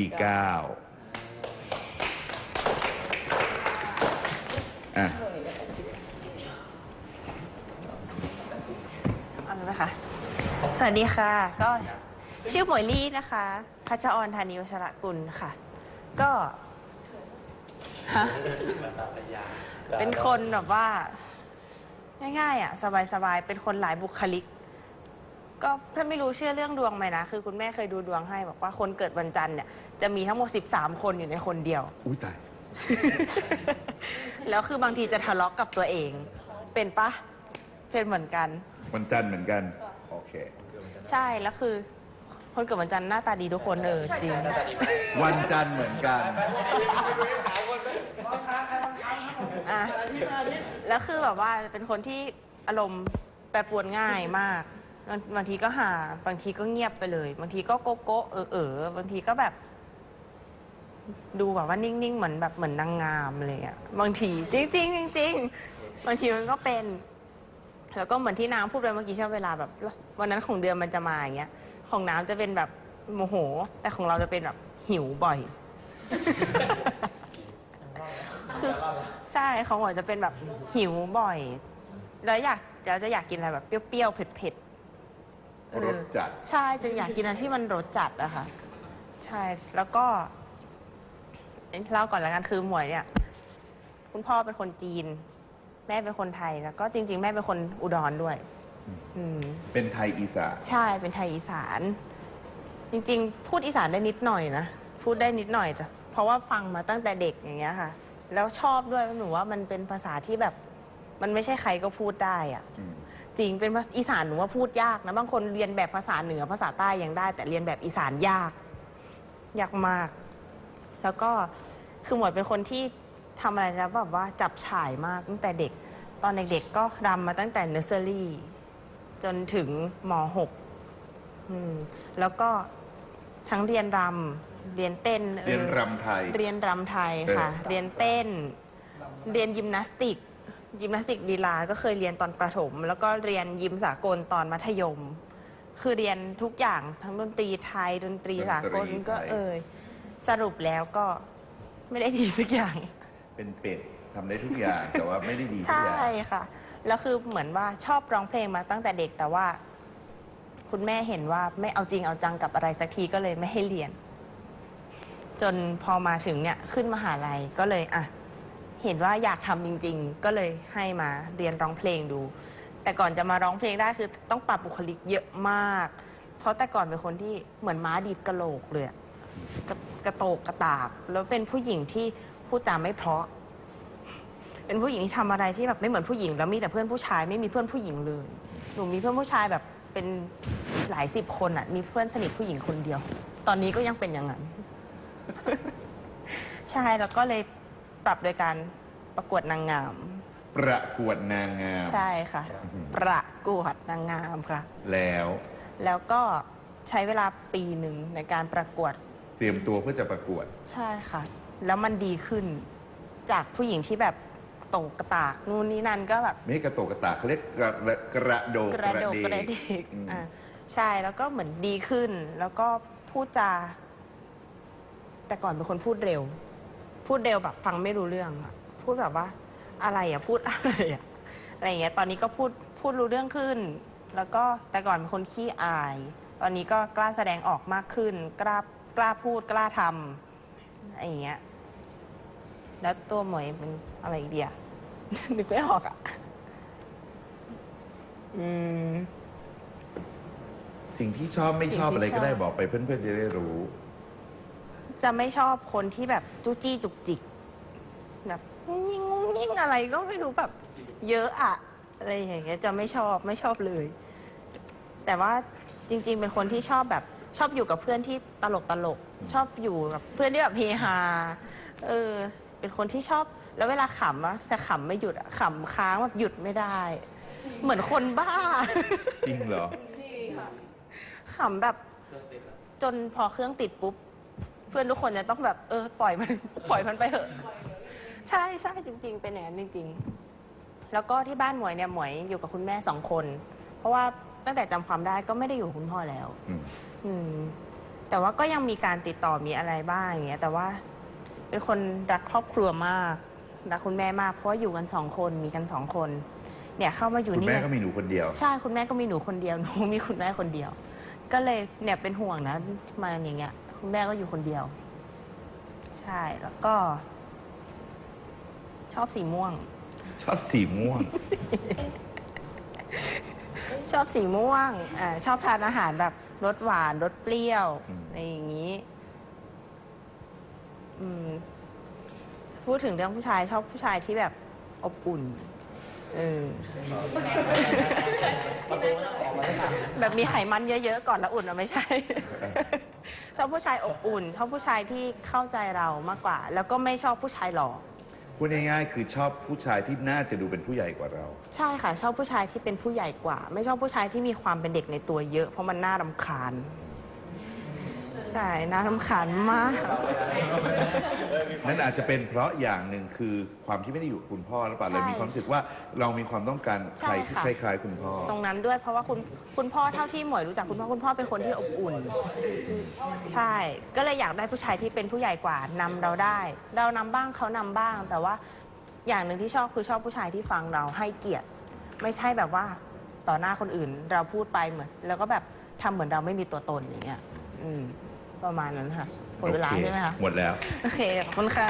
ปีเก้าอะเอาเลยไหมคะสวัสดีค่ะ ก็ชื่อหมวยลี่นะคะ พัชออนธานีวชระกุลค่ะ ก็ฮะเป็นคนแบบว่า ง่ายๆอะ สบายๆ เป็นคนหลายบุคลิก ก็ถ้าไม่รู้เชื่อเรื่องดวงไหมนะ คือคุณแม่เคยดูดวงให้บอกว่าคนเกิดวันจันทร์เนี่ยจะมีทั้งหมด 13 คนอยู่ในคนเดียว อุ้ยตาย แล้วคือบางทีจะทะเลาะกับตัวเอง เป็นปะเป็นเหมือนกัน วันจันทร์เหมือนกัน โอเค ใช่แล้วคือ คนเกิดวันจันทร์หน้าตาดีทุกคนเออจริง วันจันทร์เหมือนกัน อะแล้วคือแบบว่าเป็นคนที่อารมณ์แปรปรวนง่ายมาก บางบางทีก็หา บางทีก็เงียบไปเลย บางทีก็โกโก้เออเออบางทีก็แบบ ดูแบบว่านิ่งๆเหมือนแบบเหมือนนางงามอะไรเลยอะบางทีจริงๆจริงๆบางทีมันก็เป็น แล้วก็เหมือนที่น้ำพูดไปเมื่อกี้ใช่ไหมเวลาแบบ วันนั้นของเดือนมันจะมาอย่างเงี้ย ของน้ำจะเป็นแบบโมโห แต่ของเราจะเป็นแบบหิวบ่อย คือใช่ของหวานจะเป็นแบบหิวบ่อย แล้วอยากเราจะอยากกินอะไรแบบเปรี้ยวๆเผ็ดๆ รสจัด ใช่จะอยากกินอะไรที่มันรสจัดอะค่ะ ใช่แล้วก็เล่าก่อนละกันคือหมวยเนี่ย คุณพ่อเป็นคนจีน แม่เป็นคนไทยแล้วก็จริง ๆ แม่เป็นคนอุดรด้วย อืม เป็นไทยอีสานใช่เป็นไทยอีสาน จริง ๆ พูดอีสานได้นิดหน่อยนะพูดได้นิดหน่อยแต่เพราะว่าฟังมาตั้งแต่เด็กอย่างเงี้ยค่ะ แล้วชอบด้วยหนูว่ามันเป็นภาษาที่แบบ มันไม่ใช่ใครก็พูดได้อะอืม จริงเป็นภาอีสานหนูว่าพูดยากนะบางคนเรียนแบบภาษาเหนือภาษาใต้ยังได้ แต่เรียนแบบอีสานยาก ยากมาก แล้วก็คือหมวยเป็นคนที่ทำอะไรแล้วแบบว่าจับฉ่ายมากตั้งแต่เด็ก ตอนเด็กๆก็รำมาตั้งแต่เนอร์เซอรี่ จนถึงม .6 อืมแล้วก็ทั้งเรียนรำเรียนเต้นอ่อ เรียนรำไทย เรียนรำไทยค่ะ เออ เรียนเต้น เรียนยิมนาสติก ยิมนาสติกลีลาก็เคยเรียนตอนประถม แล้วก็เรียนยิมสากลตอนมัธยม คือเรียนทุกอย่างทั้งดนตรีไทยดนตรีสากลก็เอ่ยสรุปแล้วก็ไม่ได้ดีสักอย่าง เป็นเป็ดทำได้ทุกอย่าง แต่ว่าไม่ได้ดีทุกใช่อย่างค่ะ แล้วคือเหมือนว่าชอบร้องเพลงมาตั้งแต่เด็กแต่ว่า คุณแม่เห็นว่าไม่เอาจริงเอาจังกับอะไรสักทีก็เลยไม่ให้เรียน จนพอมาถึงเนี่ยขึ้นมหาลัยก็เลยอะ เห็นว่าอยากทำจริง ๆ ก็เลยให้มาเรียนร้องเพลงดู แต่ก่อนจะมาร้องเพลงได้คือต้องปรับบุคลิกเยอะมาก เพราะแต่ก่อนเป็นคนที่เหมือนม้าดีดกระโหลกเลยอะกระกระโตกกระตาก แล้วเป็นผู้หญิงที่พูดจาไม่เพราะ เป็นผู้หญิงที่ทำอะไรที่แบบไม่เหมือนผู้หญิง แล้วมีแต่เพื่อนผู้ชายไม่มีเพื่อนผู้หญิงเลย หนูมีเพื่อนผู้ชายแบบเป็นหลายสิบคนอะมีเพื่อนสนิทผู้หญิงคนเดียว ตอนนี้ก็ยังเป็นอย่างนั้น ใช่แล้วก็เลย ปรับโดยการประกวดนางงาม ประกวดนางงาม ใช่ค่ะประกวดนางงามค่ะ แล้ว แล้วก็ใช้เวลาปีหนึ่งในการประกวด เตรียมตัวเพื่อจะประกวด ใช่ค่ะ แล้วมันดีขึ้นจากผู้หญิงที่แบบโตกกระตากนู่นนี่นั่นก็แบบ ไม่ใช่กระโตกกระตากเขาเรียกกระกระโดดกระโดดกกระระเดเดกกอืมอ่าใช่แล้วก็เหมือนดีขึ้น แล้วก็พูดจา แต่ก่อนเป็นคนพูดเร็ว พูดเร็วแบบฟังไม่รู้เรื่องอะพูดแบบว่าอะไรอะพูดอะไรอะอะไรอย่างเงี้ยตอนนี้ก็พูดพูดรู้เรื่องขึ้น แล้วก็แต่ก่อนเป็นคนขี้อาย ตอนนี้ก็กล้าแสดงออกมากขึ้น กล้ากล้าพูดกล้าทำอะไรอย่างเงี้ยแล้วตัวหมวยเป็นอะไรอีกเดีย นึกไม่ออกอะอืม สิ่งที่ชอบไม่ชอบสิ่งที่อะไรก็ได้ชอบบอกไปเพื่อนๆจะได้รู้ จะไม่ชอบคนที่แบบจู้จี้จุกจิกแบบยิ่งงุ้งยิ่งอะไรก็ไม่รู้แบบ เยอะอะอะไรอย่างเงี้ยจะไม่ชอบไม่ชอบเลย แต่ว่าจริง ๆ เป็นคนที่ชอบแบบชอบอยู่กับเพื่อนที่ตลกตลกชอบอยู่กับเพื่อนที่แบบเฮฮาเออ เป็นคนที่ชอบ แล้วเวลาขำอะแต่ขำไม่หยุดอะขำค้างแบบหยุดไม่ได้ เหมือนคนบ้า จริงเหรอ ขำแบบจนพอเครื่องติดปุ๊บ เพื่อนทุกคนจะต้องแบบเออปล่อยมัน ปล่อยมันไปเถอะ ใช่ใช่จริง ๆ เป็นอย่างนั้นจริง ๆ แล้วก็ที่บ้านหมวยเนี่ยหมวยอยู่กับคุณแม่สองคน เพราะว่าตั้งแต่จำความได้ก็ไม่ได้อยู่กับคุณพ่อแล้ว อืมอืม แต่ว่าก็ยังมีการติดต่อมีอะไรบ้างอย่างเงี้ย แต่ว่าเป็นคนรักครอบครัวมากรักคุณแม่มากเพราะว่าอยู่กันสองคนมีกันสองคน เนี่ยเข้ามาอยู่คุณนี่ แม่ก็มีหนูคนเดียว ใช่คุณแม่ก็มีหนูคนเดียว หนูมีคุณแม่คนเดียว ก็เลยเนี่ยเป็นห่วงนะมาอย่างเงี้ย คุณแม่ก็อยู่คนเดียว ใช่แล้วก็ ชอบสีม่วง ชอบสีม่วง ชอบสีม่วงอ่าชอบทานอาหารแบบรสหวานรสเปรี้ยวอืม อะไรอย่างนี้ อืม พูดถึงเรื่องผู้ชายชอบผู้ชายที่แบบอบอุ่น เออ แบบมีไขมันเยอะๆ ก่อนแล้วอุ่นอะไม่ใช่ ชอบผู้ชายอบอุ่น ชอบผู้ชายที่เข้าใจเรามากกว่า แล้วก็ไม่ชอบผู้ชายหล่อพูดง่ายๆคือชอบผู้ชายที่น่าจะดูเป็นผู้ใหญ่กว่าเรา ใช่ค่ะ ชอบผู้ชายที่เป็นผู้ใหญ่กว่า ไม่ชอบผู้ชายที่มีความเป็นเด็กในตัวเยอะ เพราะมันน่ารำคาญ ใช่น่ารำคาญมาก นั่นอาจจะเป็นเพราะอย่างหนึ่งคือความที่ไม่ได้อยู่กับคุณพ่อหรือเปล่าใช่เลยมีความรู้สึกว่าเรามีความต้องการใครที่ใช่คค่ะ ล้ายๆคุณพ่อ ตรงนั้นด้วยเพราะว่าคุณคุณพ่อเท่าที่หมวยรู้จักคุณพ่อคุณพ่อเป็นคนที่อบอุ่น ใช่ ก็เลยอยากได้ผู้ชายที่เป็นผู้ใหญ่กว่านำเราได้ เรานำบ้างเขานำบ้าง แต่ว่าอย่างหนึ่งที่ชอบคือชอบผู้ชายที่ฟังเราให้เกียรติ ไม่ใช่แบบว่าต่อหน้าคนอื่น เราพูดไปเหมือนแล้วก็แบบทำเหมือนเราไม่มีตัวตนอย่างเงี้ยอืม ประมาณนั้นค่ะหมดเวลาโอคใช่ไหมคะ หมดแล้ว โอเค ขอบคุณค่ะ